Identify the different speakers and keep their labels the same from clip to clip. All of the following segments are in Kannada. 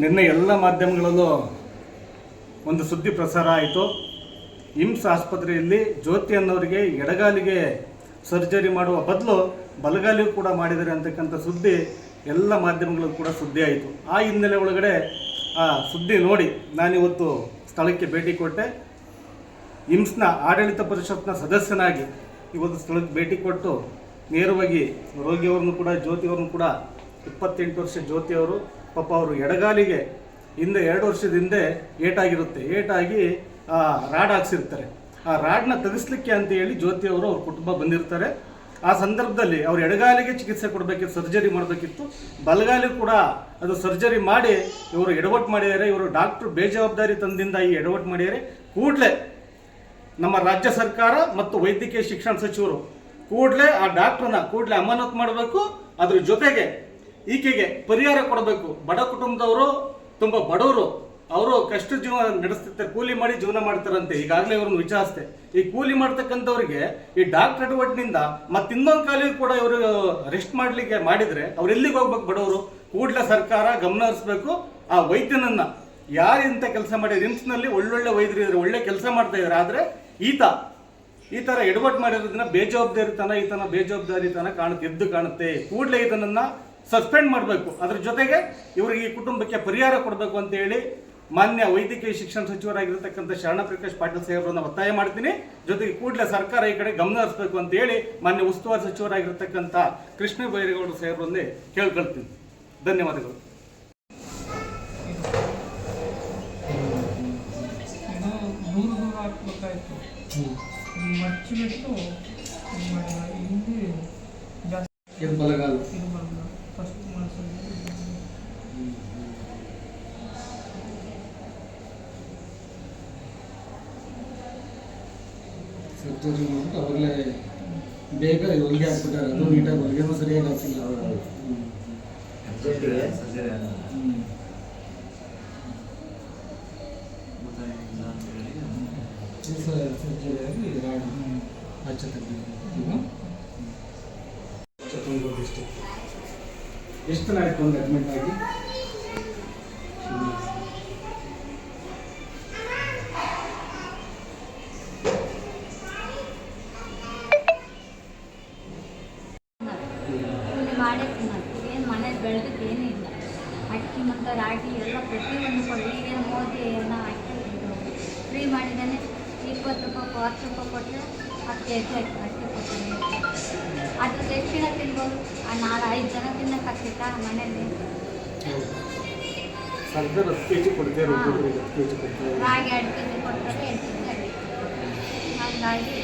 Speaker 1: ನಿನ್ನೆ ಎಲ್ಲ ಮಾಧ್ಯಮಗಳಲ್ಲೂ ಒಂದು ಸುದ್ದಿ ಪ್ರಸಾರ ಆಯಿತು. ಇಮ್ಸ್ ಆಸ್ಪತ್ರೆಯಲ್ಲಿ ಜ್ಯೋತಿ ಅನ್ನೋರಿಗೆ ಎಡಗಾಲಿಗೆ ಸರ್ಜರಿ ಮಾಡುವ ಬದಲು ಬಲಗಾಲಿಗೂ ಕೂಡ ಮಾಡಿದ್ದಾರೆ ಅಂತಕ್ಕಂಥ ಸುದ್ದಿ ಎಲ್ಲ ಮಾಧ್ಯಮಗಳಲ್ಲೂ ಕೂಡ ಸುದ್ದಿ ಆಯಿತು. ಆ ಹಿನ್ನೆಲೆ ಒಳಗಡೆ, ಆ ಸುದ್ದಿ ನೋಡಿ, ನಾನಿವತ್ತು ಸ್ಥಳಕ್ಕೆ ಭೇಟಿ ಕೊಟ್ಟೆ. ಇಮ್ಸ್ನ ಆಡಳಿತ ಪರಿಷತ್ನ ಸದಸ್ಯನಾಗಿ ಇವತ್ತು ಸ್ಥಳಕ್ಕೆ ಭೇಟಿ ಕೊಟ್ಟು ನೇರವಾಗಿ ರೋಗಿಯವ್ರನ್ನು ಕೂಡ, ಜ್ಯೋತಿಯವ್ರನ್ನು ಕೂಡ ಇಪ್ಪತ್ತೆಂಟು ವರ್ಷ ಜ್ಯೋತಿಯವರು ಪಾಪ ಅವರು ಎಡಗಾಲಿಗೆ ಹಿಂದೆ ಎರಡು ವರ್ಷದ ಹಿಂದೆ ಏಟಾಗಿರುತ್ತೆ. ಏಟಾಗಿ, ಆ, ರಾಡ್ ಹಾಕ್ಸಿರ್ತಾರೆ. ಆ ರಾಡ್ನ ತೆಗೆಸ್ಲಿಕ್ಕೆ ಅಂತ ಹೇಳಿ ಜ್ಯೋತಿಯವರು ಅವ್ರ ಕುಟುಂಬ ಬಂದಿರ್ತಾರೆ. ಆ ಸಂದರ್ಭದಲ್ಲಿ ಅವ್ರ ಎಡಗಾಲಿಗೆ ಚಿಕಿತ್ಸೆ ಕೊಡಬೇಕಿತ್ತು, ಸರ್ಜರಿ ಮಾಡಬೇಕಿತ್ತು. ಬಲಗಾಲಿ ಕೂಡ ಅದು ಸರ್ಜರಿ ಮಾಡಿ ಇವರು ಎಡವಟ್ಟು ಮಾಡಿದ್ದಾರೆ ಇವರು ಡಾಕ್ಟ್ರು ಬೇಜವಾಬ್ದಾರಿ ತಂದಿಂದ ಈ ಎಡವಟ್ಟು ಮಾಡಿದ್ದಾರೆ ಕೂಡಲೇ ನಮ್ಮ ರಾಜ್ಯ ಸರ್ಕಾರ ಮತ್ತು ವೈದ್ಯಕೀಯ ಶಿಕ್ಷಣ ಸಚಿವರು ಕೂಡಲೇ ಆ ಡಾಕ್ಟ್ರನ್ನ ಕೂಡಲೇ ಅಮಾನತು ಮಾಡಬೇಕು. ಅದ್ರ ಜೊತೆಗೆ ಈಕೆಗೆ ಪರಿಹಾರ ಕೊಡಬೇಕು. ಬಡ ಕುಟುಂಬದವರು, ತುಂಬ ಬಡವರು, ಅವರು ಕಷ್ಟ ಜೀವನ ನಡೆಸ್ತಿರ್ತಾರೆ, ಕೂಲಿ ಮಾಡಿ ಜೀವನ ಮಾಡ್ತಾರಂತೆ. ಈಗಾಗಲೇ ಇವ್ರನ್ನ ವಿಚಾರಿಸ್ತೆ ಈ ಕೂಲಿ ಮಾಡ್ತಕ್ಕಂಥವ್ರಿಗೆ ಈ ಡಾಕ್ಟರ್ ಎಡವಟ್ಟಿನಿಂದ ಮತ್ತೆ ಇನ್ನೊಂದು ಕಾಲಿಗೆ ಕೂಡ ಇವರು ರೆಸ್ಟ್ ಮಾಡ್ಲಿಕ್ಕೆ ಮಾಡಿದ್ರೆ ಅವ್ರು ಎಲ್ಲಿಗೆ ಹೋಗ್ಬೇಕು ಬಡವರು? ಕೂಡಲೇ ಸರ್ಕಾರ ಗಮನ ಹರಿಸ್ಬೇಕು. ಆ ವೈದ್ಯನನ್ನ ಯಾರು ಇಂಥ ಕೆಲಸ ಮಾಡಿ ರಿಮ್ಸ್ನಲ್ಲಿ ಒಳ್ಳೊಳ್ಳೆ ವೈದ್ಯರು ಇದ್ದಾರೆ ಒಳ್ಳೆ ಕೆಲಸ ಮಾಡ್ತಾ ಇದ್ದಾರೆ ಆದರೆ ಈತ, ಈ ಥರ ಎಡವಟ್ಟು ಮಾಡಿರೋದನ್ನ ಬೇಜವಾಬ್ದಾರಿತನ, ಈತನ ಬೇಜವಾಬ್ದಾರಿತನ ಕಾಣುತ್ತೆ, ಎದ್ದು ಕಾಣುತ್ತೆ. ಕೂಡಲೇ ಇದನ್ನ ಸಸ್ಪೆಂಡ್ ಮಾಡಬೇಕು. ಅದ್ರ ಜೊತೆಗೆ ಇವರಿಗೆ ಈ ಕುಟುಂಬಕ್ಕೆ ಪರಿಹಾರ ಕೊಡಬೇಕು ಅಂತ ಹೇಳಿ ಮಾನ್ಯ ವೈದ್ಯಕೀಯ ಶಿಕ್ಷಣ ಸಚಿವರಾಗಿರ್ತಕ್ಕಂಥ ಶರಣ ಪ್ರಕಾಶ್ ಪಾಟೀಲ್ ಸಾಹೇಬ್ರನ್ನ ಒತ್ತಾಯ ಮಾಡ್ತೀನಿ. ಜೊತೆಗೆ ಕೂಡಲೇ ಸರ್ಕಾರ ಈ ಕಡೆ ಗಮನ ಹರಿಸಬೇಕು ಅಂತ ಹೇಳಿ ಮಾನ್ಯ ಉಸ್ತುವಾರಿ ಸಚಿವರಾಗಿರ್ತಕ್ಕಂಥ ಕೃಷ್ಣ ಬೈರೇಗೌಡ ಸಾಹೇಬ್ರನ್ನೇ ಕೇಳ್ಕೊಳ್ತೀನಿ. ಧನ್ಯವಾದಗಳು.
Speaker 2: ಜಾಸ್ತಿ
Speaker 3: ಸರ್ಜರಿ ಮಾಡ್ಬಿಟ್ಟು ಅವಾಗಲೇ ಬೇಗ ಹೊಲಿಗೆ ಹಾಕ್ಬಿಟ್ಟಾರೆ. ಅದು ನೀಟಾಗಿ ಹೊಲಿಗೆನೂ ಸರಿಯಾಗಿ ಹಾಕಿಲ್ಲ ಅವರು. ಸರ್ಜರಿ ಆಗಿ ರಾಡ್ ಆಚೆ ತೆಗ್ದಿದ್ದು.
Speaker 1: ಚಿತ್ರದುರ್ಗ ಡಿಸ್ಟಿಕ್ ಎಷ್ಟು ಆಯ್ತು ಒಂದು ಅಡ್ಮಿಟ್ ಆಗಿ?
Speaker 4: ಮಾಡೇ ತಿನ್ನೋದು ಏನು ಮನೇಲಿ ಬೆಳೆದಕ್ಕೆ ಏನೂ ಇಲ್ಲ. ಅಕ್ಕಿ ಮತ್ತು ರಾಗಿ ಎಲ್ಲ ಪ್ರತಿಯೊಂದು ಕೊಡಿ ಈಗೇನು ಮೋದಿ ಎಲ್ಲ ಅಕ್ಕಿ ಫ್ರೀ ಮಾಡಿದ್ದಾನೆ. ಇಪ್ಪತ್ತು ರೂಪಾಯಿ ಹತ್ತು ರೂಪಾಯಿ ಕೊಟ್ಟರೆ ಹತ್ತು ಕೆ ಜಿ ಅಕ್ಕಿ ಅಕ್ಕಿ ಕೊಡ್ತಾನೆ. ಅದ್ರ ಹೆಚ್ಚಿನ ತಿನ್ಬೋದು ಆ ನಾಲ್ಕು ಐದು ಜನ ತಿನ್ನೋಕ್ಕಾಗ್ತಿತ್ತಾ ಮನೇಲಿ
Speaker 1: ಸರ್ಕಾರ ಹತ್ತು ಕೆ ಜಿ ಕೊಡ್ತಾರೆ
Speaker 4: ರಾಗಿ ಎರಡು ಕೆ ಜಿ ಕೊಡ್ತಾರೆ ಎಂಟು ಕೆ ಜಿ ಹಾಗಾಗಿ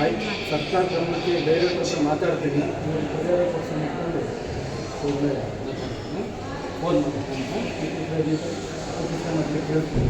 Speaker 1: ಆಯ್ತು. ಸರ್ಕಾರ ಗಮನಕ್ಕೆ ಡೈರೆಕ್ಟ್ ಹತ್ರ ಮಾತಾಡ್ತೀನಿ. ಬೇರೆ ಪರಿಹಾರ ಮಾತಾಡಿ ಫೋನ್ ಮಾಡಬೇಕು ಕೇಳ್ತೀನಿ